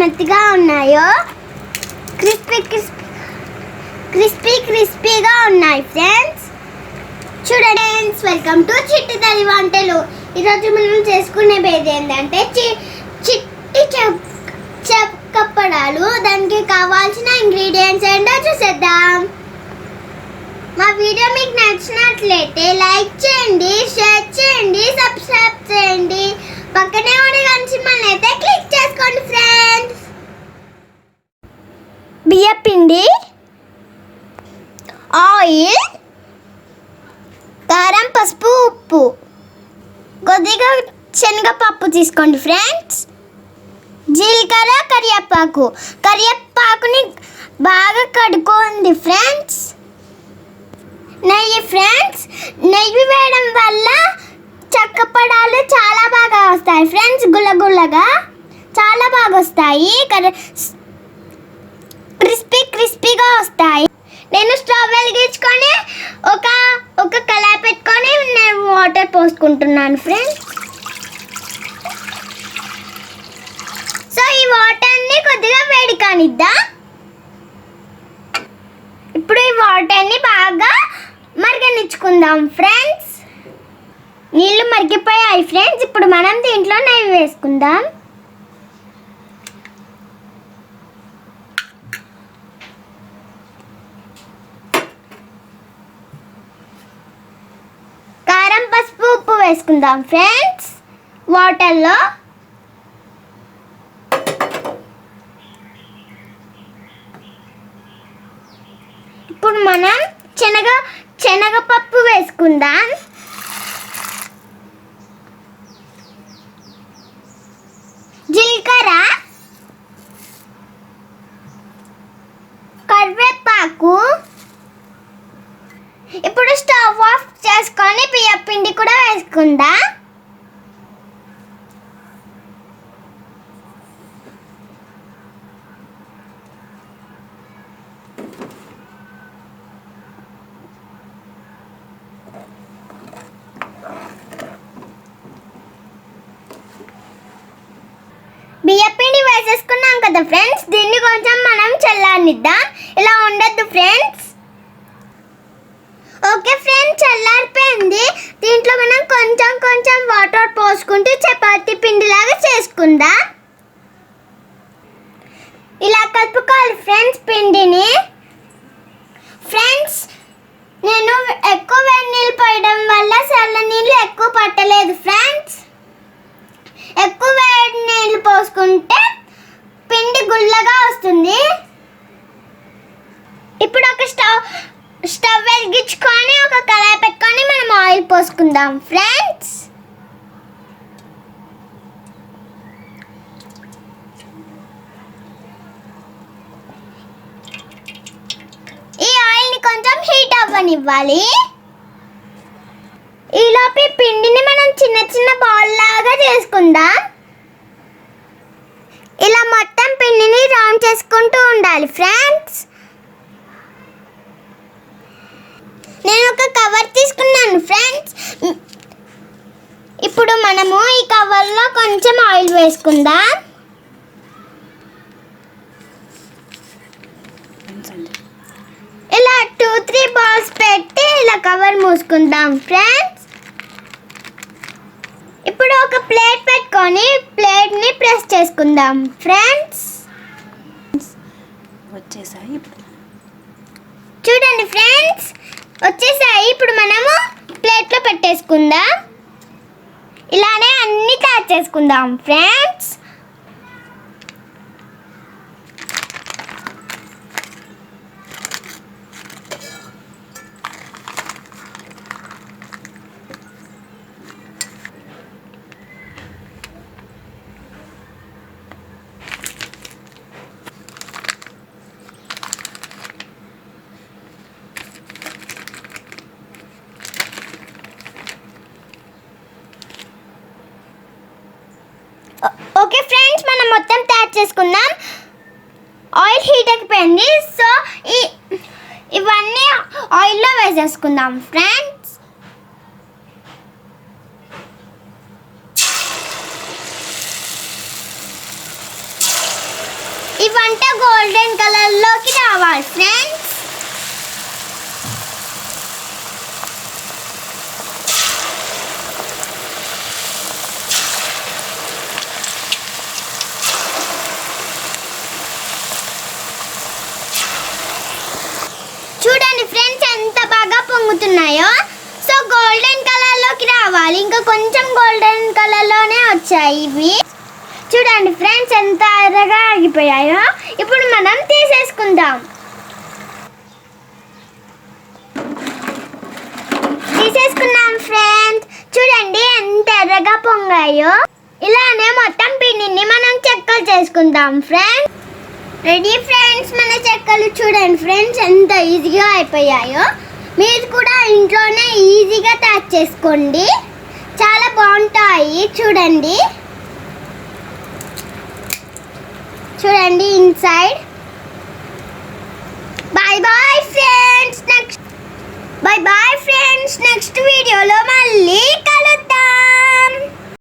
మెత్తగా ఉన్నాయో? Crispy crispy crispy క్రిస్పీగా ఉన్నాయి ఫ్రెండ్స్. చూడండి ఫ్రెండ్స్ వెల్కమ్ టు చిట్టి తల్లి వంటలు. ఈరోజు మనం చేసుకునే బేది ఏంటంటే చి చిట్టి చెప్ చెక్కప్పడాలు దానికి కావాల్సిన ఇంగ్రీడియంట్స్ ఏంటో చూసేద్దాం. మా వీడియో మీకు నచ్చినట్లయితే లైక్ చేయండి షేర్ చేయండి సబ్స్క్రైబ్ చేయండి పక్కనే ఉన్న గంచి మన అయితే క్లిక్ చేసుకోండి ఫ్రెండ్స్ బియ్యపిండి ఆయిల్ కారం పసుపు ఉప్పు. కొద్దిగా శనగపప్పు తీసుకోండి ఫ్రెండ్స్. జీలకర్ర కరివేపాకు. కరివేపాకుని బాగా కడుక్కోండి ఫ్రెండ్స్. నెయ్యి ఫ్రెండ్స్ నెయ్యి వేయడం వల్ల చక్కపడాలు చాలా బాగా వస్తాయి ఫ్రెండ్స్. గుల్లగుల్లగా చాలా బాగా వస్తాయి. క్రిస్పీ క్రిస్పీగా వస్తాయి. నేను స్టవ్ వెలిగించుకొని ఒక ఒక కళాయి పెట్టుకొని నేను వాటర్ పోసుకుంటున్నాను ఫ్రెండ్స్ సో ఈ వాటర్ని కొద్దిగా వేడి కానిద్దా. ఇప్పుడు ఈ వాటర్ని బాగా మరగనిచ్చుకుందాం ఫ్రెండ్స్ నీళ్ళు మరిగిపోయాయి ఫ్రెండ్స్ ఇప్పుడు మనం దీంట్లో నెయ్యి వేసుకుందాం కారం పసుపు ఉప్పు వేసుకుందాం ఫ్రెండ్స్ వాటర్లో ఇప్పుడు మనం శనగ శనగపప్పు వేసుకుందాం జీలకర్ర కరివేపాకు ఇప్పుడు స్టవ్ ఆఫ్ చేసుకొని బియ్య పిండి కూడా బియ్యపిండి వేసేసుకున్నాం కదా ఫ్రెండ్స్. దీన్ని కొంచెం మనం చల్లారనిద్దాం. ఇలా ఉండద్దు ఫ్రెండ్స్. ఓకే ఫ్రెండ్స్ చల్లారిపోయింది దీంట్లో మనం కొంచెం కొంచెం వాటర్ పోసుకుంటూ చపాతీ పిండిలాగా చేసుకుందాం ఇలా కలుపుకోవాలి ఫ్రెండ్స్ పిండిని ఫ్రెండ్స్ నేను ఎక్కువ వేడి నీళ్ళు పోయడం వల్ల చల్ల నీళ్ళు ఎక్కువ పట్టలేదు ఫ్రెండ్స్ ఎక్కువ వేడి నీళ్ళు పోసుకుంటే పిండి గుల్లగా వస్తుంది ఇప్పుడు ఒక స్టవ్ స్టవ్ వెలిగించుకొని ఒక కళాయి పెట్టుకొని మనం ఆయిల్ పోసుకుందాం ఫ్రెండ్స్. ఈ ఆయిల్ని కొంచెం హీట్ అవ్వనివ్వాలి. ఈలోపు పిండిని మనం చిన్న చిన్న బాల్ లాగా చేసుకుందాం. ఇలా మొత్తం పిండిని రౌండ్ చేసుకుంటూ ఉండాలి ఫ్రెండ్స్. నేను ఒక కవర్ తీసుకున్నాను ఫ్రెండ్స్ ఇప్పుడు మనము ఈ కవర్లో కొంచెం ఆయిల్ వేసుకుందాం. ఇలా టూ త్రీ బాల్స్ పెట్టి ఇలా కవర్ మూసుకుందాం ఫ్రెండ్స్ ఇప్పుడు ఒక ప్లేట్ పెట్టుకొని ప్లేట్ని ప్రెస్ చేసుకుందాం ఫ్రెండ్స్ వచ్చేసాయి చూడండి ఫ్రెండ్స్ వచ్చేసాయి. ఇప్పుడు మనము ప్లేట్లో పెట్టేసుకుందాం. ఇలానే అన్నీ తయారు చేసుకుందాం ఫ్రెండ్స్. ఓకే ఫ్రెండ్స్ మనం మొత్తం తయారు చేసుకుందాం. ఆయిల్ హీట్ అయిపోయింది సో ఈ ఇవన్నీ ఆయిల్లో వేసేసుకుందాం ఫ్రెండ్స్. ఇవంట గోల్డెన్ కలర్లోకి రావాలి ఫ్రెండ్స్ చూడండి ఫ్రెండ్స్ ఎంత బాగా పొంగుతున్నాయో సో గోల్డెన్ కలర్లోకి రావాలి. ఇంకా కొంచెం గోల్డెన్ కలర్లోనే వచ్చాయి ఇవి. చూడండి ఫ్రెండ్స్ ఎంత ఎర్రగా ఆగిపోయాయో. ఇప్పుడు మనం తీసేసుకుందాం. తీసేసుకున్నాం ఫ్రెండ్స్ చూడండి ఎంత ఎర్రగా పొంగాయో. ఇలానే మొత్తం పిండిని మనం చెక్కలు చేసుకుందాం ఫ్రెండ్స్ రెడీ ఫ్రెండ్స్ మన చెక్కలు చూడండి ఫ్రెండ్స్ ఎంత ఈజీగా అయిపోయాయో. మీరు కూడా ఇంట్లోనే ఈజీగా తయారు చేసుకోండి. చాలా బాగుంటాయి. చూడండి. చూడండి inside bye bye friends next bye bye friends next వీడియోలో మళ్ళీ